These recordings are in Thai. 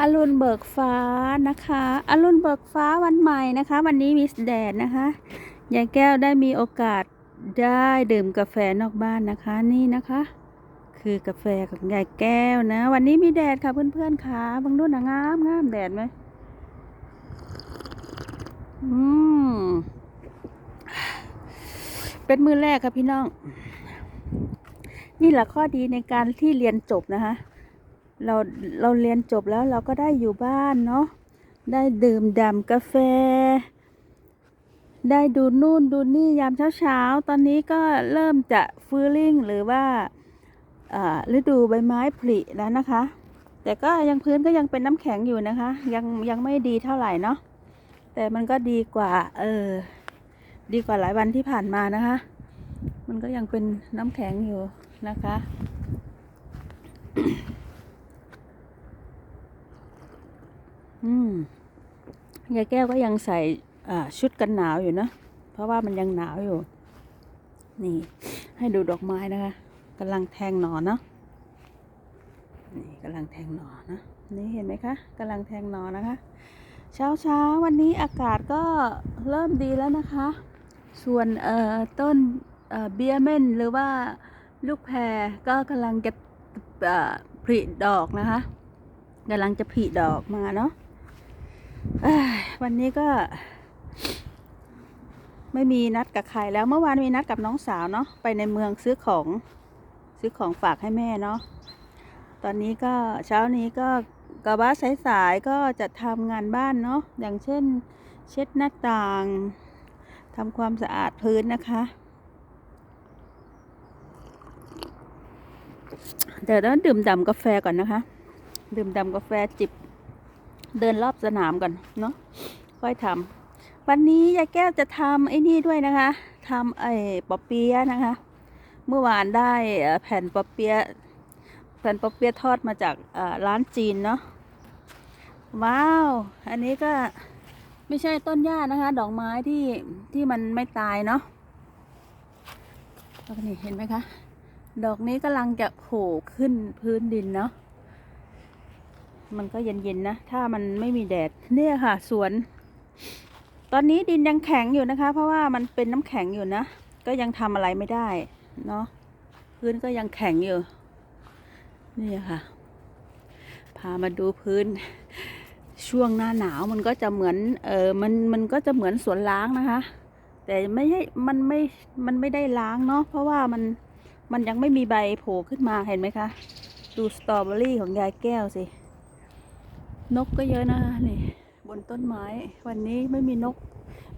อรุณเบิกฟ้านะคะ อรุณเบิกฟ้าวันใหม่นะคะ วันนี้มีแดดนะคะยายแก้วได้มีโอกาสได้ดื่มกาแฟนอกบ้านนะคะนี่นะคะ คือกาแฟของยายแก้วนะ วันนี้มีแดดค่ะเพื่อนๆค่ะบางรุ่นนะงามงามแดดไหมอืมเป็นมือแรกค่ะพี่น้อง นี่แหละข้อดีในการที่เรียนจบนะคะ เราเราเรียนจบแล้วเราก็ได้อยู่บ้านเนาะได้ดื่มด่ำกาแฟ ได้ดูนู่นดูนี่ยามเช้าเช้าๆตอนนี้ก็เริ่มจะฟื้ลิ่งหรือว่าอ่าฤดูใบไม้ผลิแล้วนะคะ แต่ก็ยังพื้นก็ยังเป็นน้ำแข็งอยู่นะคะ ยังยังไม่ดีเท่าไหร่เนาะแต่มันก็ดีกว่าเออดีกว่าหลายวันที่ผ่านมานะคะ มันก็ยังเป็นน้ำแข็งอยู่นะคะ อืมยายแก้วก็ยังใส่ชุดกันหนาวอยู่นะ เพราะว่ามันยังหนาวอยู่ นี่ ให้ดูดอกไม้นะคะกำลังแทงหนอนเนาะนี่กำลังแทงหนอนนะนี่เห็นไหมคะกำลังแทงหนอนนะคะ เช้าเช้าวันนี้อากาศก็เริ่มดีแล้วนะคะ ส่วนเอ่อต้นเอ่อเบียร์เม่นหรือว่าลูกแพรก็กำลังจะผลิดอกนะคะกำลังจะผลิดอกมาเนาะ วันนี้ก็ ไม่มีนัดกับใครแล้วเมื่อวานมีนัดกับน้องสาวเนาะไปในเมืองซื้อของซื้อของฝากให้แม่เนาะตอนนี้ก็เช้านี้ก็กะว่าสายๆก็จะทำงานบ้านเนาะอย่างเช่น เช็ดหน้าต่างทำความสะอาดพื้นนะคะเดี๋ยวต้องดื่มดำกาแฟก่อนนะคะ ดื่มดำกาแฟจิบ เดินรอบสนามก่อนเนาะค่อยทำวันนี้ยายแก้วจะทำไอ้นี่ด้วยนะคะทำไอ้ปอเปี๊ยะนะคะ เมื่อวานได้แผ่นปอเปี๊ยะแผ่นปอเปี๊ยะทอดมาจากร้านจีนเนาะว้าว อันนี้ก็ไม่ใช่ต้นหญ้านะคะ ดอกไม้ที่ที่มันไม่ตายเนาะแล้วก็นี่เห็นไหมคะ ดอกนี้กำลังจะโผล่ขึ้นพื้นดินเนาะ มันก็เย็นๆนะ ถ้ามันไม่มีแดด เนี่ยค่ะ สวน ตอนนี้ดินยังแข็งอยู่นะคะ เพราะว่ามันเป็นน้ำแข็งอยู่นะ ก็ยังทำอะไรไม่ได้ เนาะ พื้นก็ยังแข็งอยู่ นี่ค่ะ พามาดูพื้น ช่วงหน้าหนาวมันก็จะเหมือน เออมัน มันก็จะเหมือนสวนล้างนะคะ แต่ไม่ใช่ มันไม่ มันไม่ได้ล้างเนาะ เพราะว่ามัน มันยังไม่มีใบโผล่ขึ้นมา เห็นไหมคะ ดูสตรอเบอรี่ของยายแก้วสิ นกก็เยอะนะคะนี่ บนต้นไม้ วันนี้ไม่มีนก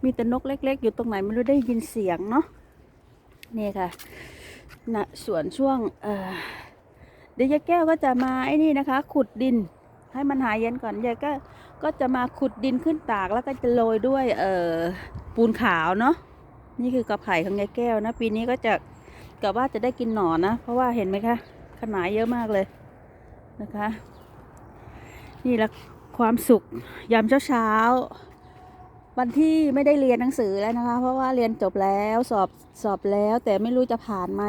มีแต่นกเล็ก ๆ อยู่ตรงไหนไม่รู้ได้ยินเสียงเนาะนี่ค่ะนะส่วนช่วงเอ่อเดี๋ยวยายแก้วก็จะมาไอ้นี่นะคะ ขุดดิน ให้มันหายเย็นก่อนยายก็ก็จะมาขุดดินขึ้นตากแล้วก็จะโรยด้วยเอ่อปูนขาวเนาะนี่คือกระไผ่ของยายแก้วนะ ปีนี้ก็จะกับว่าจะได้กินหนอนนะ เพราะว่าเห็นไหมคะขนาดเยอะมากเลยนะคะ นี่แหละความสุขยามเช้าๆวันที่ไม่ได้เรียนหนังสือแล้วนะคะ เพราะว่าเรียนจบแล้วสอบสอบแล้ว แต่ไม่รู้จะผ่านไหม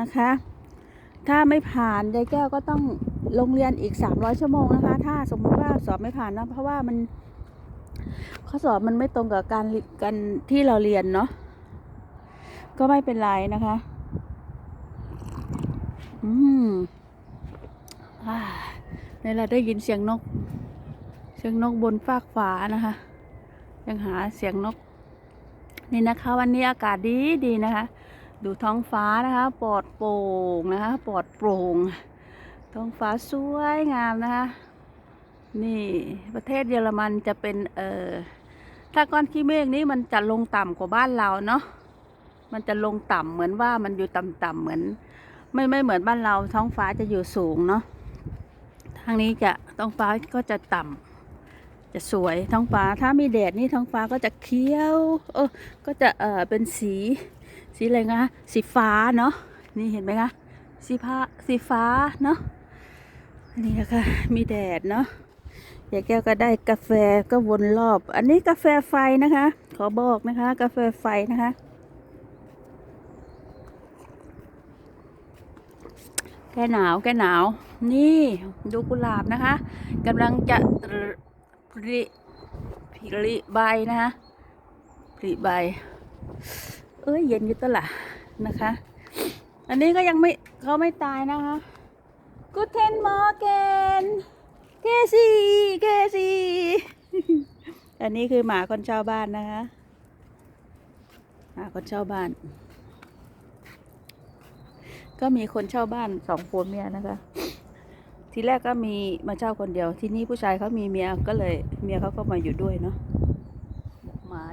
นะคะ ถ้าไม่ผ่านยายแก้วก็ต้องลงเรียนอีก 300 ชั่วโมงนะคะ ถ้าสมมติว่าสอบไม่ผ่านนะเพราะว่ามัน ข้อสอบมันไม่ตรงกับการการที่เราเรียนเนาะก็ไม่เป็นไรนะคะ อืมอ่า นี่เราได้ยินเสียงนก เสียงนกบนฟากฟ้านะคะ ยังหาเสียงนก นี่นะคะ วันนี้อากาศดีดีนะคะ ดูท้องฟ้านะคะปลอดโปร่งนะคะปลอดโปร่ง ท้องฟ้าสวยงามนะคะ นี่ประเทศเยอรมันจะเป็นเอ่อถ้าก้อนขี้เมฆนี้มันจะลงต่ำกว่าบ้านเราเนาะมันจะลงต่ำเหมือนว่ามันอยู่ต่ำๆเหมือน ไม่ไม่เหมือนบ้านเราท้องฟ้าจะอยู่สูงเนาะ ทางนี้จะท้องฟ้าก็จะต่ำจะสวยท้องฟ้าถ้ามีแดดนี่ท้องฟ้าก็จะเขียวเออก็จะเออเป็นสีสีอะไรนะสีฟ้าเนาะนี่เห็นไหมคะสีฟ้าสีฟ้าเนาะนนี้นะคะมีแดดเนาะยายแก้วก็ได้กาแฟก็วนรอบ อันนี้กาแฟไฟนะคะ ขอบอกนะคะ กาแฟไฟนะคะ แก้หนาวแก้หนาว นี่ดูกุหลาบนะคะกำลังจะผลิผลิใบนะคะผลิใบ เอ้ยเย็นยู่ตละนะคะ อันนี้ก็ยังไม่เขาไม่ตายนะคะกูเทนมอร์เกนเคซีเคซีอันนี้คือหมาคนช่าบ้านนะคะหมาคนช่าบ้าน ก็มีคนเช่าบ้านสองผัวเมียนะคะ ทีแรกก็มีมาเช่าคนเดียว ทีนี้ผู้ชายเขามีเมียก็เลย เมียเขาก็มาอยู่ด้วยเนาะดอกไม้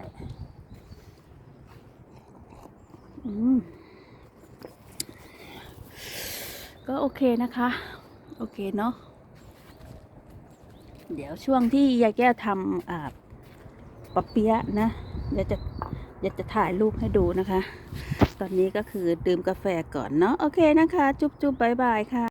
อืมก็โอเคนะคะ โอเคเนาะเดี๋ยวช่วงที่ยายแก้วทำอ่าปะเปี๊ยะนะเดี๋ยวจะเดี๋ยวจะถ่ายรูปให้ดูนะคะ ตอนนี้ก็คือดื่มกาแฟก่อนเนาะโอเคนะคะ จุ๊บจุ๊บบายบายค่ะ